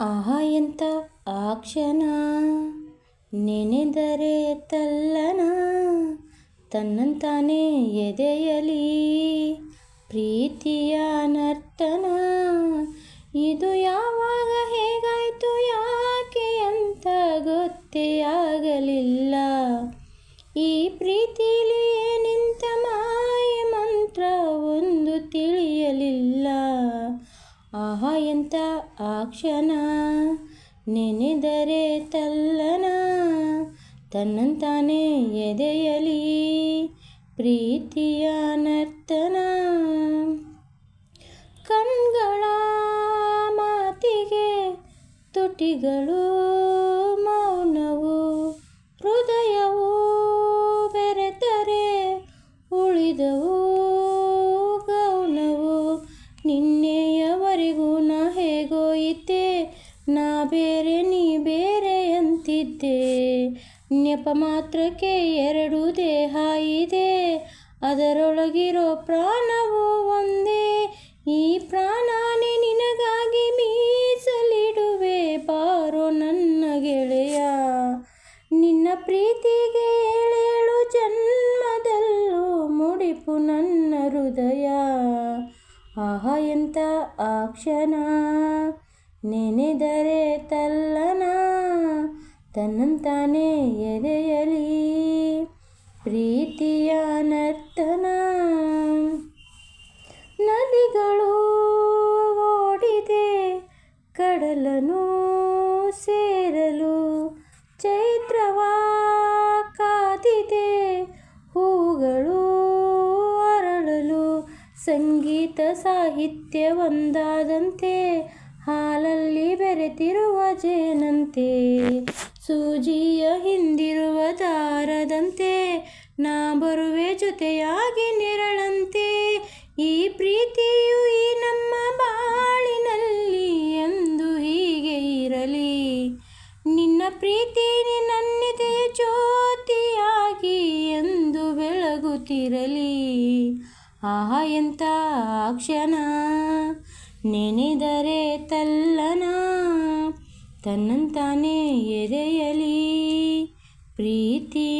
ಆಹಾ ಎಂತ ಆ ನೆನೆದರೆ ತಲ್ಲನ, ತನ್ನಂತಾನೇ ಎದೆಯಲಿ. ಪ್ರೀತಿಯ ನರ್ತನ, ಇದು ಯಾವಾಗ ಹೇಗಾಯ್ತು, ಯಾಕೆ ಅಂತ ಗೊತ್ತೇ ಆಗಲಿಲ್ಲ. ಈ ಪ್ರೀತಿಲಿ ಆಹಾ ಎಂತ ಆ ಕ್ಷಣ ನೆನೆದರೆ ತಲ್ಲನ, ತನ್ನಂತಾನೆ ಎದೆಯಲಿ ಪ್ರೀತಿಯ ನರ್ತನ. ಕಣ್ಗಳ ಮಾತಿಗೆ ತುಟಿಗಳು, ಮೌನವು ಹೃದಯವು ಬೆರೆತರೆ ಉಳಿದವು. ಹೇಗೋಯಿತೆ ನಾ ಬೇರೆ, ನೀ ಬೇರೆ ಅಂತಿದ್ದೆ. ನೆಪ ಮಾತ್ರಕ್ಕೆ ಎರಡು ದೇಹ ಇದೆ, ಅದರೊಳಗಿರೋ ಪ್ರಾಣವು ಒಂದೇ. ಈ ಪ್ರಾಣನೇ ನಿನಗಾಗಿ ಮೀಸಲಿಡುವೆ, ಬಾರೋ ನನ್ನ ಗೆಳೆಯ. ನಿನ್ನ ಪ್ರೀತಿಗೆ ಏಳೇಳು ಜನ್ಮದಲ್ಲೂ, ಮುಡಿಪು ನನ್ನ ಹೃದಯ. ಆಹಾ ಎಂತ ಆ ಕ್ಷಣ. ನೆನೆದರೆ ತಲ್ಲನ ತನ್ನಂತಾನೇ ಎದೆಯಲಿ. ಪ್ರೀತಿಯ ನರ್ತನ ನದಿಗಳು ಓಡಿದೆ, ಕಡಲನು ಸೇರಲು ಚೈತ್ರವ ಕಾದಿದೆ, ಹೂಗಳು ಅರಳಲು ಸಂಗೀತ ಸಾಹಿತ್ಯ ಒಂದಾದಂತೆ ಹಾಲಲ್ಲಿ ಬೆರೆತಿರುವ ಜೇನಂತೆ, ಸೂಜಿಯ ಹಿಂದಿರುವ ದಾರದಂತೆ, ನಾ ಬರುವೆ ಜೊತೆಯಾಗಿ ನೆರಳಂತೆ. ಈ ಪ್ರೀತಿಯು ಈ ನಮ್ಮ ಬಾಳಿನಲ್ಲಿ ಎಂದು ಹೀಗೆ ಇರಲಿ. ನಿನ್ನ ಪ್ರೀತಿ ನನ್ನೆದೆಯ ಜ್ಯೋತಿಯಾಗಿ ಎಂದು ಬೆಳಗುತ್ತಿರಲಿ. ಆಹಾ, ಎಂಥ ಕ್ಷಣ. ನೆನೆದರೆ ತಲ್ಲನ ತನ್ನಂತಾನೇ ಎದೆಯಲಿ. ನರ್ತ